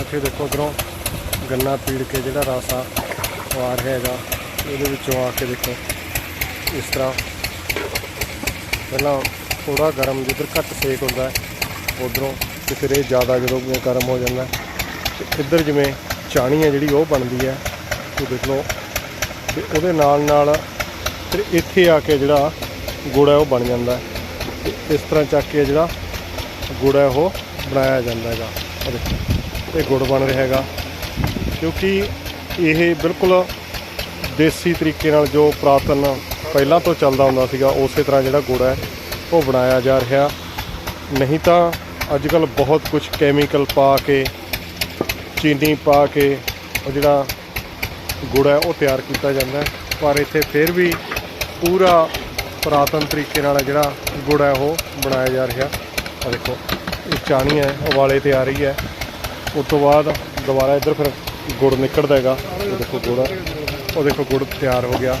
ਇੱਥੇ ਦੇਖੋ ਉਧਰੋਂ ਗੰਨਾ ਪੀੜ ਕੇ ਜਿਹੜਾ ਰਸ ਆ ਉਹ ਆ ਰਿਹਾ ਹੈਗਾ ਇਹਦੇ ਵਿੱਚੋਂ ਆ ਕੇ ਦੇਖੋ ਇਸ ਤਰ੍ਹਾਂ ਪਹਿਲਾਂ ਥੋੜਾ ਗਰਮ ਜਿੱਧਰ ਘੱਟ ਸੇਕ ਹੁੰਦਾ ਹੈ ਉਧਰੋਂ ਤੇ ਫਿਰ ਇਹ ਜ਼ਿਆਦਾ ਜਦੋਂ ਗਰਮ ਹੋ ਜਾਂਦਾ ਹੈ, ਤੇ ਇੱਧਰ ਜਿਵੇਂ ਚਾਣੀ ਹੈ ਜਿਹੜੀ ਉਹ ਬਣਦੀ ਹੈ ਉਹ ਦੇਖ ਲਓ। ਤੇ ਉਹਦੇ ਨਾਲ ਨਾਲ ਫਿਰ ਇੱਥੇ ਆ ਕੇ ਜਿਹੜਾ ਗੁੜ ਹੈ ਉਹ ਬਣ ਜਾਂਦਾ ਹੈ। ਤੇ ਇਸ ਤਰ੍ਹਾਂ ਚੱਕ ਕੇ ਜਿਹੜਾ ਗੁੜ ਹੈ ਉਹ ਬਣਾਇਆ ਜਾਂਦਾ ਹੈਗਾ। ਦੇਖੋ। ਇਹ ਗੁੜ ਬਣ ਰਿਹਾ ਹੈਗਾ। ਕਿਉਂਕਿ ਇਹ ਬਿਲਕੁਲ ਦੇਸੀ ਤਰੀਕੇ ਨਾਲ ਜੋ ਪ੍ਰਾਤਨ ਪਹਿਲਾਂ ਤੋਂ ਚੱਲਦਾ ਹੁੰਦਾ ਸੀਗਾ, ਉਸੇ ਤਰ੍ਹਾਂ ਜਿਹੜਾ ਗੁੜ ਹੈ, ਉਹ ਬਣਾਇਆ ਜਾ ਰਿਹਾ। ਨਹੀਂ ਤਾਂ ਅੱਜ ਕੱਲ ਬਹੁਤ ਕੁਝ ਕੈਮੀਕਲ ਪਾ ਕੇ, ਚੀਨੀ ਪਾ ਕੇ, ਉਹ ਜਿਹੜਾ ਗੁੜ ਹੈ, ਉਹ ਤਿਆਰ ਕੀਤਾ ਜਾਂਦਾ ਪਰ ਇੱਥੇ ਫਿਰ ਵੀ ਪੂਰਾ ਪੁਰਾਤਨ ਤਰੀਕੇ ਨਾਲ ਜਿਹੜਾ ਗੁੜ ਹੈ, ਉਹ ਬਣਾਇਆ ਜਾ ਰਿਹਾ। ਆ ਦੇਖੋ, ਇਹ ਚਾਣੀ ਹੈ, ਉਬਾਲੇ ਤੇ ਆ ਰਹੀ ਹੈ। ਉਸ ਤੋਂ ਬਾਅਦ ਦੁਬਾਰਾ ਇੱਧਰ ਫਿਰ ਗੁੜ ਨਿਕਲਦਾ ਹੈਗਾ। ਉਹ ਦੇਖੋ ਗੁੜ। ਉਹ ਦੇਖੋ ਗੁੜ ਤਿਆਰ ਹੋ ਗਿਆ।